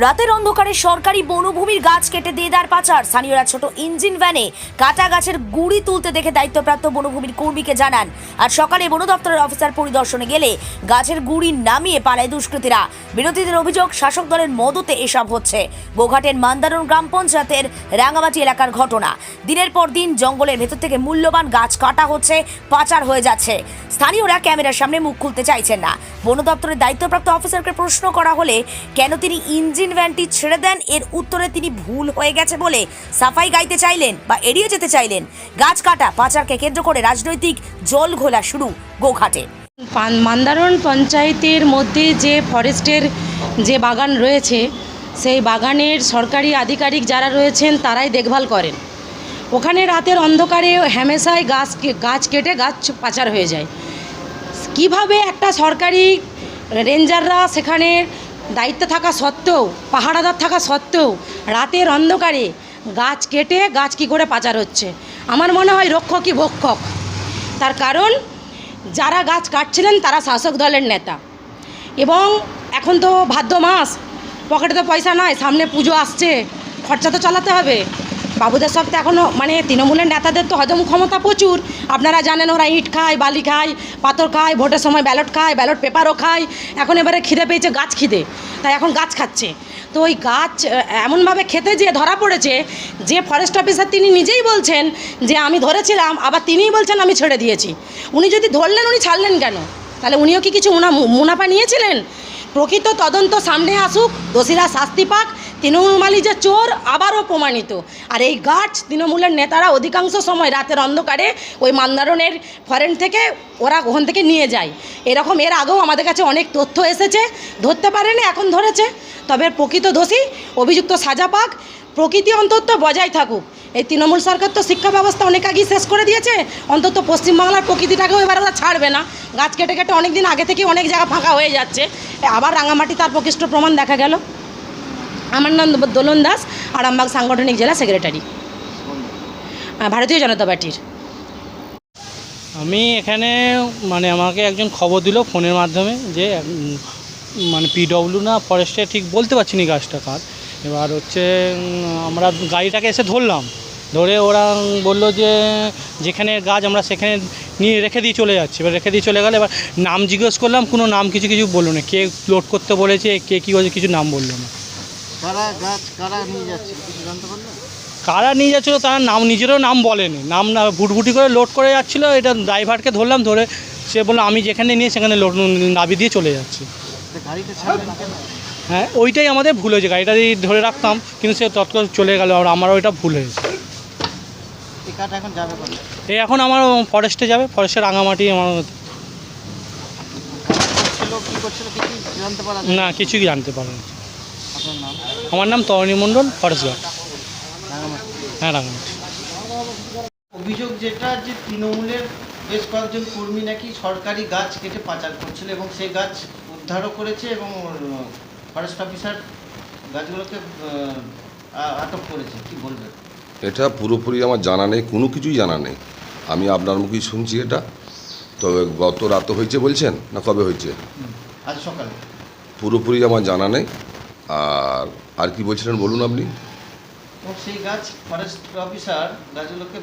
রাতের অন্ধকারে সরকারি বনভূমির গাছ কেটে দেদার পাচার। স্থানীয়রা ছোট ইঞ্জিন ভ্যানে কাটা গাছের গুড়ি তুলতে দেখে দায়িত্বপ্রাপ্ত বনভূমির কর্মীকে জানান। আর সকালে বন দপ্তরের অফিসার পরিদর্শনে গেলে গাছের গুড়ি নামিয়ে পালায় দুষ্কৃতীরা। বিরোধীদের অভিযোগ, শাসক দলের মদতে এসব হচ্ছে। গোঘাটের মান্দারণ গ্রাম পঞ্চায়েতের রাঙামাটি এলাকার ঘটনা। দিনের পর দিন জঙ্গলের ভেতর থেকে মূল্যবান গাছ কাটা হচ্ছে, পাচার হয়ে যাচ্ছে। স্থানীয়রা ক্যামেরার সামনে মুখ খুলতে চাইছেন না। বন দপ্তরের দায়িত্বপ্রাপ্ত অফিসারকে প্রশ্ন করা হলে, কেন তিনি ইঞ্জিন ভ্যানটি ছেড়ে দেন। এর উত্তরে তিনি ভুল হয়ে গেছে বলে সাফাই গাইতে চাইলেন বা এড়িয়ে যেতে চাইলেন। গাছ কাটা, পাচারকে কেন্দ্র করে রাজনৈতিক জল ঘোলা শুরু গোঘাটে। মান্দারণ পঞ্চায়েতের মধ্যে যে ফরেস্টের যে বাগান রয়েছে, সেই বাগানের সরকারি আধিকারিক যারা রয়েছেন, তারাই দেখভাল করেন। ওখানে রাতের অন্ধকারে হ্যামেশাই গাছ গাছ কেটে গাছ পাচার হয়ে যায়। কীভাবে একটা সরকারি রেঞ্জাররা সেখানে দায়িত্বে থাকা সত্ত্বেও পাহাড়াদার থাকা সত্ত্বেও, রাতের অন্ধকারে গাছ কেটে গাছ কি করে পাচার হচ্ছে? আমার মনে হয় রক্ষকই ভক্ষক। তার কারণ, যারা গাছ কাটছিলেন তারা শাসক দলের নেতা। এবং এখন তো ভাদ্র মাস পকেটে তো পয়সা নাই, সামনে পুজো আসছে, খরচা তো চালাতে হবে। বাবুদের সব তো এখনও মানে তৃণমূলের নেতাদের তো হজম ক্ষমতা প্রচুর। আপনারা জানেন ওরা ইট খায়, বালি খায়, পাথর খায়, ভোটের সময় ব্যালট খায়, ব্যালট পেপারও খায়। এখন এবারে খিদে পেয়েছে গাছ খিদে, তাই এখন গাছ খাচ্ছে। তো ওই গাছ এমনভাবে খেতে যে, ধরা পড়েছে, যে ফরেস্ট অফিসার তিনি নিজেই বলছেন যে, আমি ধরেছিলাম, আবার তিনিই বলছেন আমি ছেড়ে দিয়েছি। উনি যদি ধরলেন, উনি ছাড়লেন কেন? তাহলে উনিও কি কিছু মুনা, মুনাফা নিয়েছিলেন? প্রকৃত তদন্ত সামনে আসুক, দোষীরা শাস্তি পাক তৃণমূলমালি যে চোর আবারও প্রমাণিত। আর এই গাছ তৃণমূলের নেতারা অধিকাংশ সময় রাতের অন্ধকারে ওই মান্দারণের ফরেন থেকে ওরা ওখান থেকে নিয়ে যায়। এরকম এর আগেও আমাদের কাছে অনেক তথ্য এসেছে, ধরতে পারেনি, এখন ধরেছে। তবে প্রকৃত দোষী অভিযুক্ত সাজা পাক, প্রকৃতি অন্তত বজায় থাকুক। এই তৃণমূল সরকার তো শিক্ষা ব্যবস্থা অনেক আগেই শেষ করে দিয়েছে, অন্তত পশ্চিমবাংলার প্রকৃতিটাকেও এবার ওরা ছাড়বে না। গাছ কেটে কেটে অনেক দিন আগে থেকে অনেক জায়গা ফাঁকা হয়ে যাচ্ছে। আবার রাঙামাটি তার প্রকৃষ্ট প্রমাণ দেখা গেল। আমার নাম দোলন দাস আরামবাগ সাংগঠনিক জেলা সেক্রেটারি। ভারতীয় জনতা পার্টির। আমি এখানে মানে আমাকে একজন খবর দিল ফোনের মাধ্যমে যে মানে পিডব্লিউ না ফরেস্টে ঠিক বলতে পারছি না গাছটা কার। এবার হচ্ছে আমরা গাড়িটাকে এসে ধরলাম। ধরে ওরা বলল যে, যেখানে গাছ আমরা সেখানে নিয়ে রেখে দিয়ে চলে যাচ্ছি। এবার রেখে দিয়ে চলে গেলে, এবার নাম জিজ্ঞেস করলাম, কোনো নাম কিছু কিছু বলল না। কে লোড করতে বলেছে, কে কী কিছু নাম বলল না। কারা গাছ কারা নিয়ে যাচ্ছে? কিছু জানতে পারলেন কারা নিয়ে যাচ্ছিল তারা নাম নিজেরও নাম বলেনি। নাম না ভুটভুটি করে লোড করে যাচ্ছিল এটা ড্রাইভারকে ধরলাম ধরে সে বলল আমি যেখানে নিয়ে সেখানে লোড নাবি দিয়ে চলে যাচ্ছি। হ্যাঁ ওইটাই আমাদের ভুল হয়েছে গাড়িটা দিয়ে ধরে রাখতাম কিন্তু সে তৎকাল চলে গেল আর আমারও ওইটা ভুল হয়েছে। এই এখন আমার ফরেস্টে যাবে ফরেস্টে রাঙামাটি আমার করছিল কিছু জানতে না কিছুই জানতে পারেন আমার নাম তরণী মণ্ডল ফরেস্ট গার্ড রাঙামাটি। হ্যাঁ রাঙামাটি। অভিযোগ যেটা যে তৃণমূলের বেশ কয়েকজন কর্মী নাকি সরকারি গাছ কেটে পাচার করছিল এবং সেই গাছ উদ্ধারও করেছে এবং ফরেস্ট অফিসার গাছগুলোকে আটক করেছে। কি বলবেন? এটা পুরোপুরি আমার জানা নেই কোনো কিছুই জানা নেই। আমি আপনার মুখেই শুনছি এটা। তবে গত রাত হয়েছে বলছেন না কবে হয়েছে? আজ সকালে। পুরোপুরি আমার জানা নেই। আর আর কি বলছিলেন বলুন আপনি? সেই গাছ ফরেস্ট অফিসার গাছগুলোকে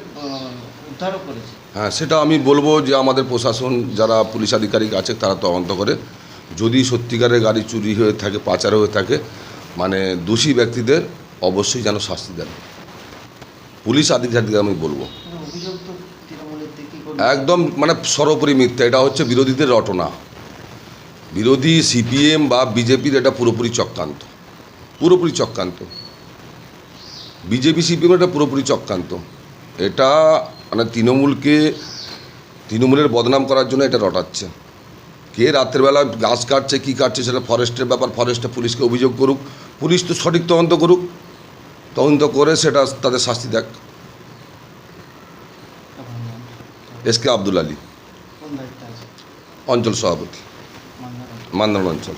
উদ্ধারও করেছে। হ্যাঁ সেটা আমি বলব যে আমাদের প্রশাসন যারা পুলিশ আধিকারিক আছে তারা তদন্ত করে। যদি সত্যিকারের গাড়ি চুরি হয়ে থাকে পাচার হয়ে থাকে মানে দোষী ব্যক্তিদের অবশ্যই যেন শাস্তি দেন। পুলিশ আধিকারিক আমি বলব। একদম মানে সর্বোপরি মিথ্যা। এটা হচ্ছে বিরোধীদের রটনা। বিরোধী সিপিএম বা বিজেপির এটা পুরোপুরি চক্রান্ত। পুরোপুরি চক্রান্ত। বিজেপি সিপিএম এটা পুরোপুরি চক্রান্ত। এটা মানে তৃণমূলকে তৃণমূলের বদনাম করার জন্য এটা রটাচ্ছে। কে রাত্রেবেলা গাছ কাটছে কী কাটছে সেটা ফরেস্টের ব্যাপার ফরেস্টে পুলিশকে অভিযোগ করুক। পুলিশ তো সঠিক তদন্ত করুক। তদন্ত করে সেটা তাদের শাস্তি দেখ। S K Abdul Ali. অঞ্চল সভাপতি। মান্দারণ অঞ্চল।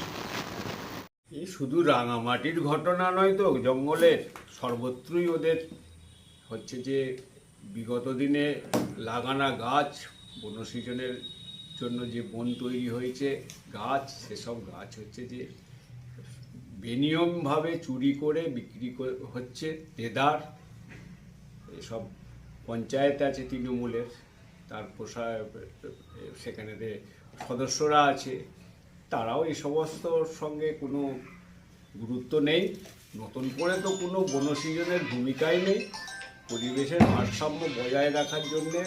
শুধু রাঙামাটির ঘটনা নয় তো জঙ্গলের সর্বত্রই ওদের হচ্ছে যে বিগত দিনে লাগানা গাছ বনসৃজনের জন্য যে বন তৈরি হয়েছে, গাছ, সেসব গাছ হচ্ছে যে বেনিয়মভাবে চুরি করে বিক্রি করে- হচ্ছে দেদার, এসব পঞ্চায়েত আছে তৃণমূলের, তার পোষা সেখানে সদস্যরা আছে। তারাও এই সমস্তর সঙ্গে কোনো গুরুত্ব নেই। নতুন করে তো কোনো বনসৃজনের ভূমিকাই নেই। পরিবেশের ভারসাম্য বজায় রাখার জন্যে।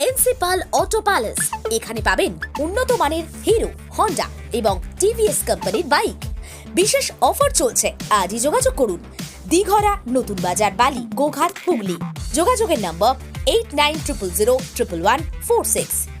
প্রিন্সিপাল অটো প্যালেস, এখানে পাবেন উন্নত মানের হিরো, হন্ডা এবং টিভিএস কোম্পানির বাইক। বিশেষ অফার চলছে, আজই যোগাযোগ করুন। দিঘরা, নতুন বাজার, বালি, গোঘাট, হুগলি। যোগাযোগের number eight nine triple zero triple one four six